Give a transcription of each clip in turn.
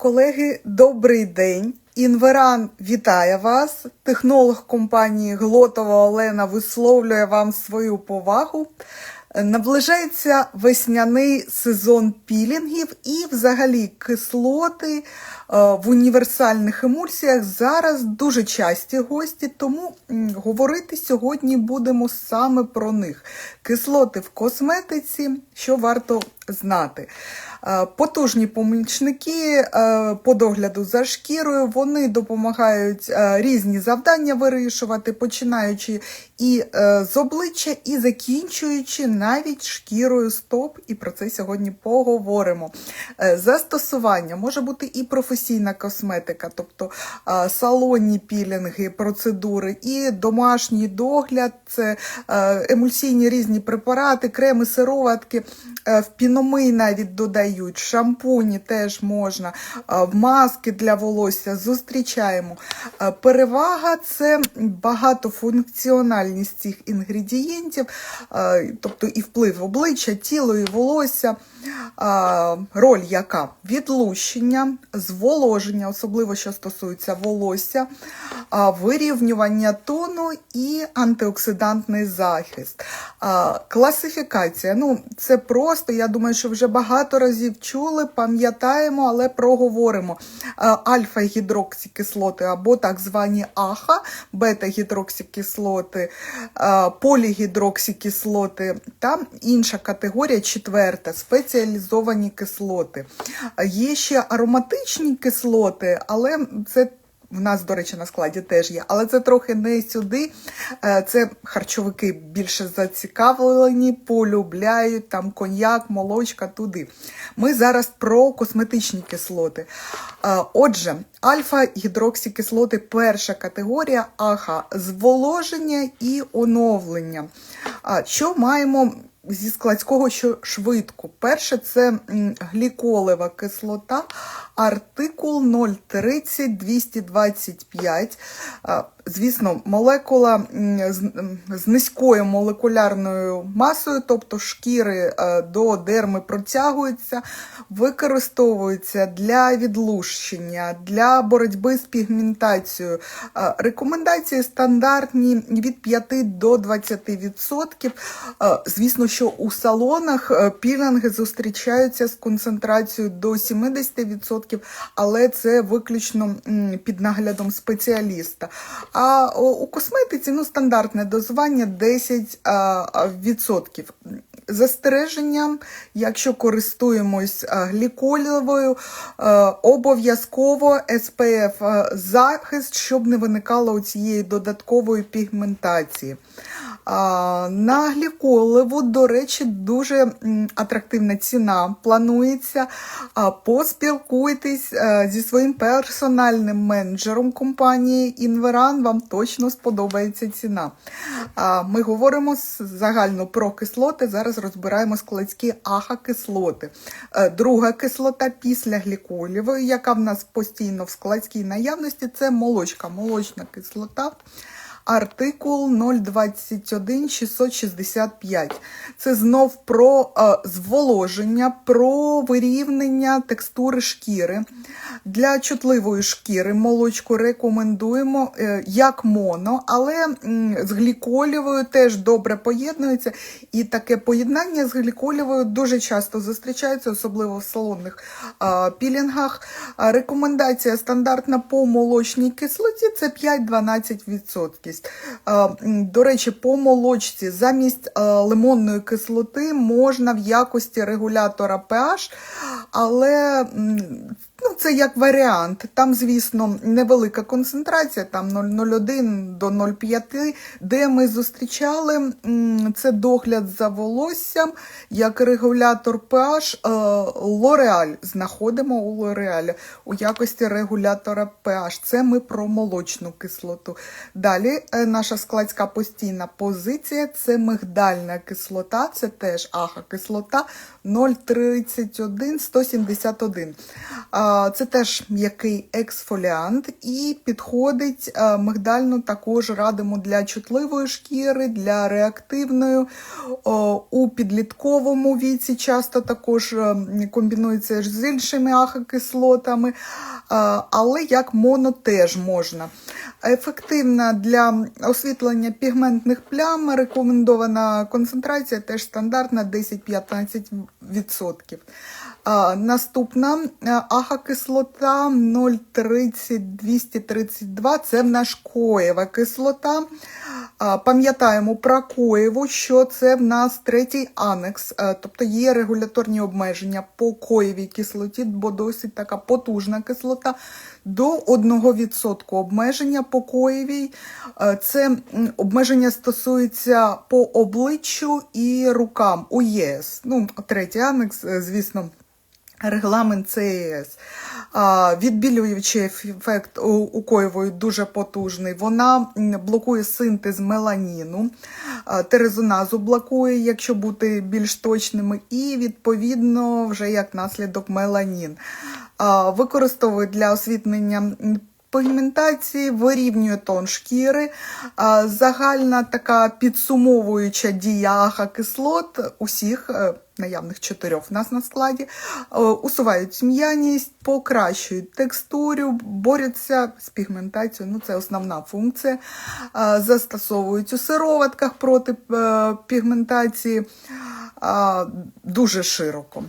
Колеги, добрий день. Інверан вітає вас. Технолог компанії Глотова Олена висловлює вам свою повагу. Наближається весняний сезон пілінгів і, взагалі, кислоти е, в універсальних емульсіях зараз дуже часті гості, тому говорити сьогодні будемо саме про них. Кислоти в косметиці, що варто знати. Е, Потужні помічники е, по догляду за шкірою, вони допомагають е, різні завдання вирішувати, починаючи і з обличчя, і закінчуючи навіть шкірою стоп. І про це сьогодні поговоримо. Застосування може бути і професійна косметика, тобто салонні пілінги, процедури, і домашній догляд, це емульсійні різні препарати, креми, сироватки, в піномий навіть додають, шампуні теж можна, маски для волосся зустрічаємо. Перевага це багатофункціональність цих інгредієнтів, тобто і вплив обличчя, тіло і волосся. Роль яка? Відлущення, зволоження, особливо що стосується волосся, вирівнювання тону і антиоксидантний захист. Класифікація. Ну, це просто, я думаю, що вже багато разів чули, пам'ятаємо, але проговоримо. А, Альфа-гідроксікислоти або так звані АХА, бета-гідроксікислоти, полігідроксікислоти та інша категорія, четверта, спеціалізовані кислоти. Є ще ароматичні кислоти, але це в нас, до речі, на складі теж є, але це трохи не сюди. Е, Це харчовики більше зацікавлені, полюбляють там коньяк, молочка туди. Ми зараз про косметичні кислоти. Е, Отже, альфа-гідроксикислоти перша категорія аха зволоження і оновлення. Що маємо? Зі складського, що швидко. Перше це гліколева кислота, артикул 030-225. Звісно, молекула з, низькою молекулярною масою, тобто шкіри е, до дерми протягуються, використовується для відлущення, для боротьби з пігментацією. Рекомендації стандартні від 5 до 20%. Е, Звісно, що у салонах е, пілінги зустрічаються з концентрацією до 70%, але це виключно під наглядом спеціаліста. А у косметиці ну, стандартне дозування 10%. а, а, відсотків. Застереження, якщо користуємось а, гліколівою, обов'язково SPF захист, щоб не виникало цієї додаткової пігментації. На гліколиву, до речі, дуже атрактивна ціна планується. Поспілкуйтесь зі своїм персональним менеджером компанії Інверан, вам точно сподобається ціна. Ми говоримо загально про кислоти, зараз розбираємо складські аха-кислоти. Е, Друга кислота після гліколівої, яка в нас постійно в складській наявності, це молочка, молочна кислота. Артикул 021 665. Це знов про е, зволоження, про вирівнення текстури шкіри. Для чутливої шкіри молочку рекомендуємо е, як моно, але м, з гліколівою теж добре поєднується. І таке поєднання з гліколівою дуже часто зустрічається, особливо в салонних е, пілінгах. Рекомендація стандартна по молочній кислоті це 5-12%. Е, До речі, по молочці. Замість е, лимонної кислоти можна в якості регулятора pH, але ну, це як варіант. Там, звісно, невелика концентрація, там 0,01 до 0,5, де ми зустрічали це догляд за волоссям як регулятор pH е, L'Oreal. Знаходимо у L'Oreal у якості регулятора pH. Це ми про молочну кислоту. Далі е, наша складська постійна позиція це мигдальна кислота, це теж аха-кислота 0,31 171. Це теж м'який ексфоліант і підходить а, мигдальну також радимо для чутливої шкіри, для реактивної. У підлітковому віці часто також е, комбінується з іншими ахокислотами, але як моно теж можна. Ефективна для освітлення пігментних плям, рекомендована концентрація теж стандартна 10-15%. Наступна е, ахокислота 0,30-232 це в нас коєва кислота. Пам'ятаємо про коєву, що це в нас третій анекс, е, тобто є регуляторні обмеження по коєвій кислоті, бо досить така потужна кислота. До 1% обмеження по коєвій. Е, Це обмеження стосується по обличчю і рукам у ЄС. Ну, третій анекс, е, звісно. Регламент ЦЕС. А, Відбілюючий ефект у, коєвої дуже потужний. Вона блокує синтез меланіну, терезоназу блокує, якщо бути більш точними, і відповідно вже як наслідок меланін. А, Використовує для освітлення пігментації, вирівнює тон шкіри, загальна така підсумовуюча дія ахокислот усіх е, наявних чотирьох в нас на складі, е, усувають тьмяність, покращують текстуру, борються з пігментацією, ну це основна функція. Е, Застосовують у сироватках проти е, пігментації дуже широко.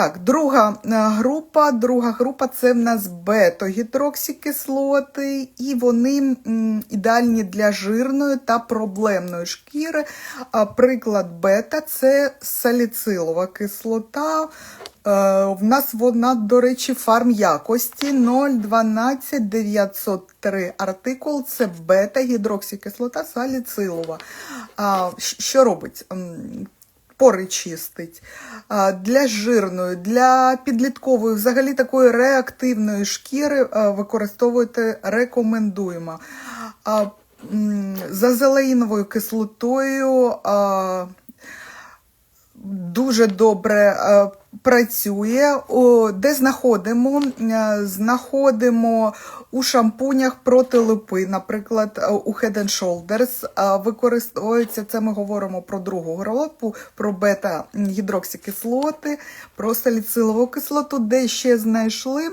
Так, друга е, група, друга група це в нас бета-гідроксикислоти, і вони ідеальні для жирної та проблемної шкіри. Приклад бета це саліцилова кислота. Е, В нас вона, до речі, фарм якості 0,12903 артикул це бета-гідроксикислота саліцилова. Що робить? Пори чистить. Для жирної, для підліткової, взагалі такої реактивної шкіри використовувати рекомендуємо. За зелеїновою кислотою дуже добре е, працює. Де знаходимо? Е, Знаходимо у шампунях проти липи, наприклад, е, у Head and Shoulders використовується, це ми говоримо про другу групу, про бета-гідроксикислоти, про саліцилову кислоту, де ще знайшли.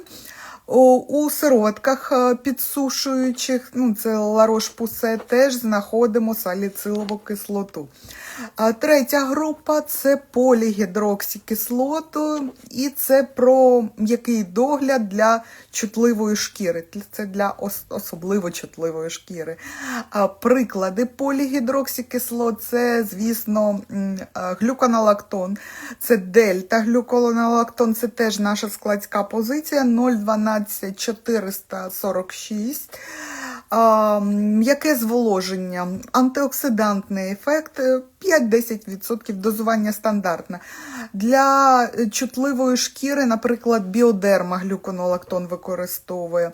У сиротках е, підсушуючих, ну це ларош пусе, теж знаходимо саліцилову кислоту. Третя група це полігідроксікислоту, і це про який догляд для чутливої шкіри. Це для особливо чутливої шкіри. Приклади полігідроксікислот це, звісно, е, глюконолактон, це дельта глюконолактон, це теж наша складська позиція 0,12. 15446. М'яке зволоження, антиоксидантний ефект е, 5-10% дозування стандартне. Для е, чутливої шкіри, наприклад, біодерма глюконолактон використовує.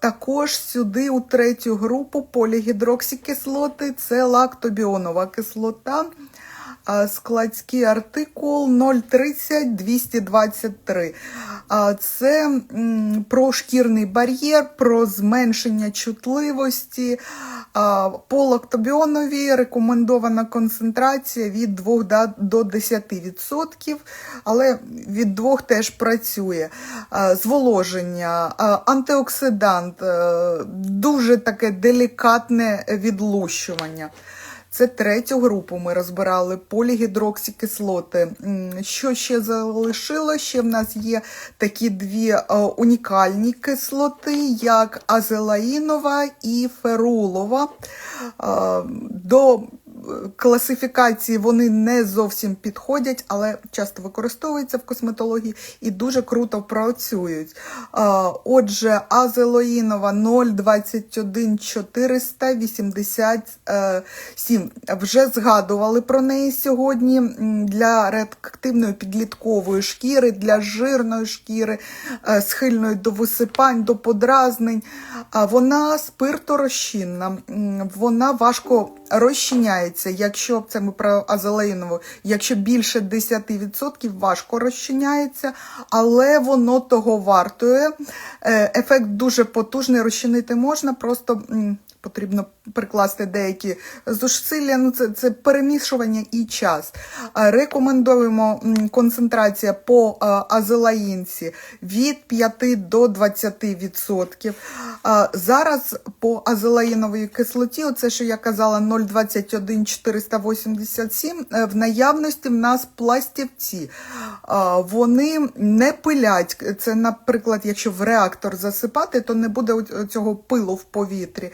Також сюди у третю групу полігідроксікислоти це лактобіонова кислота. Складський артикул 030-223. Це про шкірний бар'єр, про зменшення чутливості. По лактобіонові рекомендована концентрація від 2 до 10%, але від 2 теж працює. Зволоження, антиоксидант, е, дуже таке делікатне відлущування. Це третю групу ми розбирали полігідроксікислоти. Що ще залишило? Ще в нас є такі дві е, унікальні кислоти, як азелаїнова і ферулова. Е, До класифікації вони не зовсім підходять, але часто використовуються в косметології і дуже круто працюють. Отже, азелоїнова 0,21 487. Вже згадували про неї сьогодні для реактивної підліткової шкіри, для жирної шкіри, е, схильної до висипань, до подразнень. Вона спирторозчинна, вона важко розчиняється якщо це ми про азелаїнову, якщо більше 10%, важко розчиняється, але воно того вартує. Е, Ефект дуже потужний, розчинити можна, просто потрібно прикласти деякі зусилля. Ну, це, це перемішування і час. Рекомендуємо концентрація по азелаїнці від 5 до 20%. Е, Зараз по азелаїновій кислоті, оце що я казала, 0,21 487, е, в наявності в нас пластівці. Вони не пилять. Це, наприклад, якщо в реактор засипати, то не буде цього пилу в повітрі.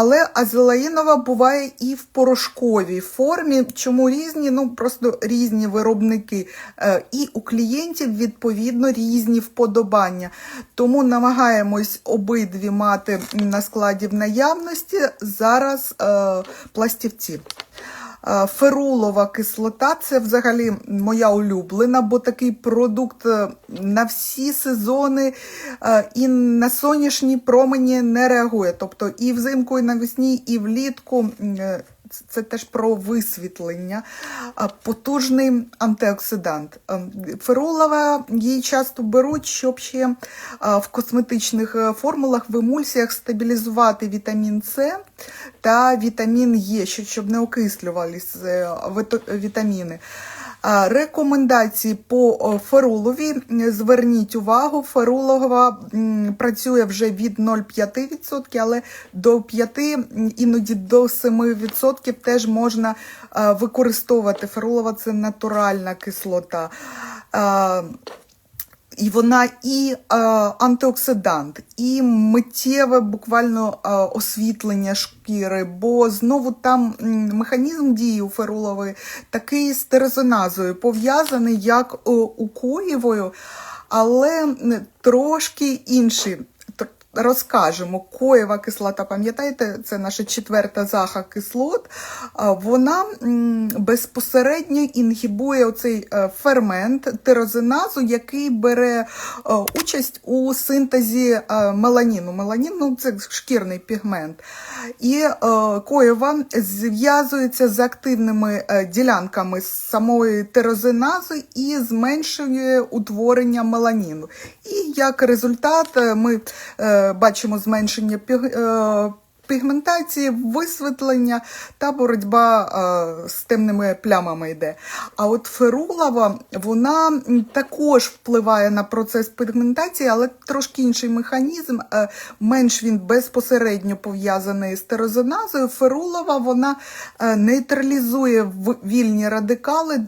Але азелаїнова буває і в порошковій формі. Чому різні? Ну просто різні виробники. Е, І у клієнтів відповідно різні вподобання. Тому намагаємось обидві мати на складі в наявності зараз е, пластівці. Е, Ферулова кислота це взагалі моя улюблена, бо такий продукт е, на всі сезони е, і на сонячні промені не реагує. Тобто і взимку, і навесні, і влітку. Це- теж про висвітлення. Потужний антиоксидант. Феролова її часто беруть, щоб ще в косметичних е, формулах в емульсіях стабілізувати вітамін С та вітамін Е, щоб- щоб не окислювалися е, вітаміни. Рекомендації по ферулові. Зверніть увагу, ферулова працює вже від 0,5%, але до 5%, іноді до 7% теж можна використовувати. Ферулова це натуральна кислота. І вона і е, антиоксидант, і миттєве буквально е, освітлення шкіри, бо знову там механізм дії у ферулової такий з терезоназою пов'язаний, як е, у коєвою, але трошки інший. Розкажемо, коєва кислота, пам'ятаєте, це наша четверта заха кислот. Вона безпосередньо інгібує оцей е, фермент тирозиназу, який бере е, участь у синтезі е, меланіну. Меланін ну, це шкірний пігмент. І коєва зв'язується з активними ділянками самої тирозинази і зменшує утворення меланіну. І як результат ми бачимо зменшення е, пігментації, висвітлення та боротьба е, з темними плямами йде. А от ферулова, вона також впливає на процес пігментації, але трошки інший механізм, е, менш він безпосередньо пов'язаний з терозиназою. Ферулова вона е, нейтралізує вільні радикали,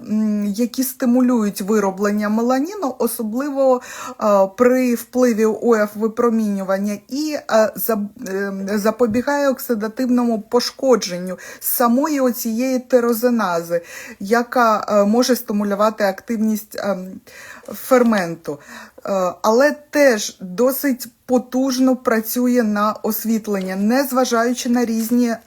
які стимулюють вироблення меланіну, особливо е, при впливі ОФ випромінювання і е, за- е, запобігає оксидативному пошкодженню самої оцієї терозинази, яка е, може стимулювати активність ем, ферменту. Е, Але теж досить потужно працює на освітлення, незважаючи на різні е,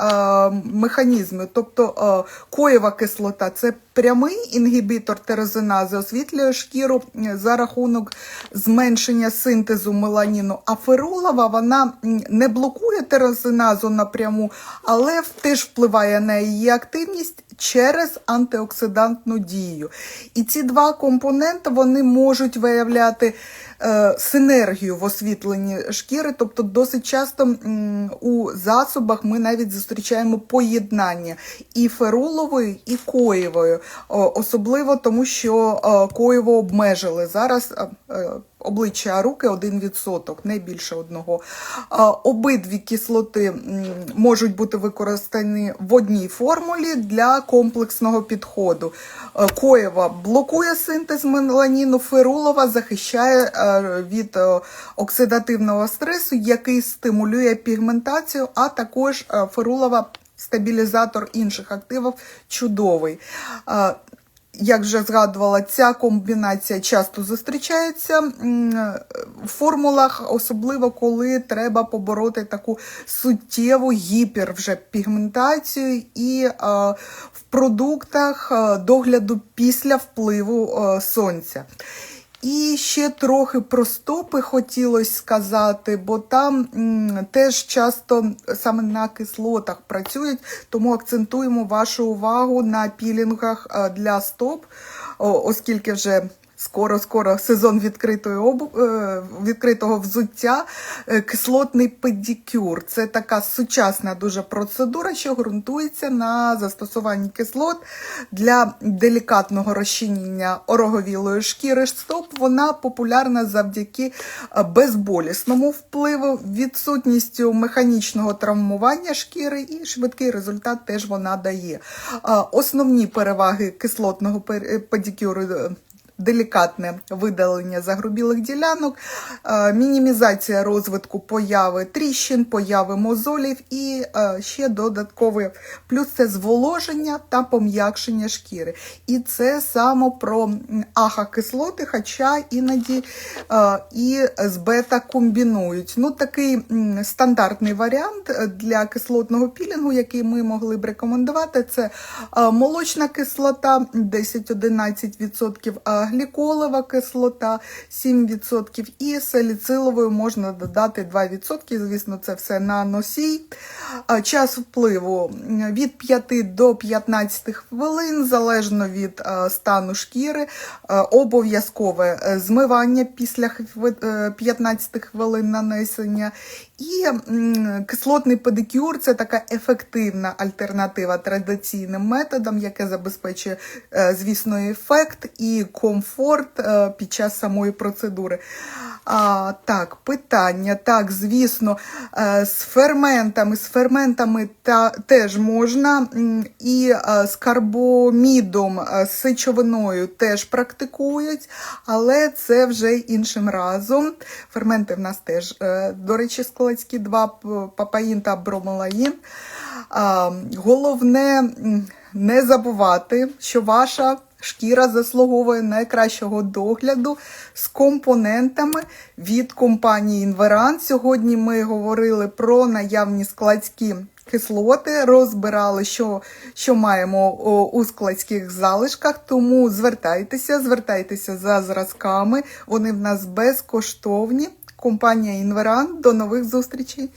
механізми. Тобто е, коєва кислота це прямий інгібітор терозинази, освітлює шкіру за рахунок зменшення синтезу меланіну. А ферулова вона не блокує терозиназу напряму, але теж впливає на її активність через антиоксидантну дію. І ці два компоненти вони можуть виявляти синергію в освітленні шкіри, тобто досить часто у засобах ми навіть зустрічаємо поєднання і ферулової, і коєвої, особливо тому, що е, коєво обмежили зараз. е, е, Обличчя руки 1%, не більше одного. Обидві кислоти можуть бути використані в одній формулі для комплексного підходу. Е, Коєва блокує синтез меланіну, ферулова захищає е, від е, оксидативного стресу, який стимулює пігментацію, а також е, ферулова стабілізатор інших активів чудовий. Е, як вже згадувала, ця комбінація часто зустрічається в формулах, особливо коли треба побороти таку суттєву гіпер вже пігментацію і е, в продуктах е, догляду після впливу е, сонця. І ще трохи про стопи хотілося сказати, бо там теж часто саме на кислотах працюють, тому акцентуємо вашу увагу на пілінгах е, для стоп, оскільки вже. Скоро-скоро сезон відкритої обу... е, відкритого взуття, Е, кислотний педикюр. Це така сучасна дуже процедура, що ґрунтується на застосуванні кислот для делікатного розчинення ороговілої шкіри стоп. Вона популярна завдяки безболісному впливу, відсутністю механічного травмування шкіри і швидкий результат теж вона дає. Основні переваги кислотного педикюру е, делікатне видалення загрубілих ділянок, е, мінімізація розвитку появи тріщин, появи мозолів і е, ще додатковий плюс це зволоження та пом'якшення шкіри. І це саме про аха-кислоти, хоча іноді е, і з бета комбінують. Ну, такий стандартний варіант для кислотного пілінгу, який ми могли б рекомендувати, це молочна кислота 10-11%, гліколова кислота 7% і саліциловою можна додати 2%. Звісно, це все на носій. Час впливу від 5 до 15 хвилин, залежно від е, стану шкіри, Е, обов'язкове е, змивання після е, 15 хвилин нанесення. І кислотний педикюр це така ефективна альтернатива традиційним методам, яке забезпечує, е, звісно, ефект і комфорт е, під час самої процедури. А, так, питання. Так, звісно, е, з ферментами, з ферментами та, теж можна, і е, з карбомідом, з сечовиною теж практикують, але це вже іншим разом. Ферменти в нас теж, до речі, складські два папаїн та бромелаїн. Головне не забувати, що ваша шкіра заслуговує найкращого догляду з компонентами від компанії Інверан. Сьогодні ми говорили про наявні складські кислоти, розбирали, що, що маємо у складських залишках. Тому звертайтеся, звертайтеся за зразками. Вони в нас безкоштовні. Компанія Інверан. До нових зустрічей!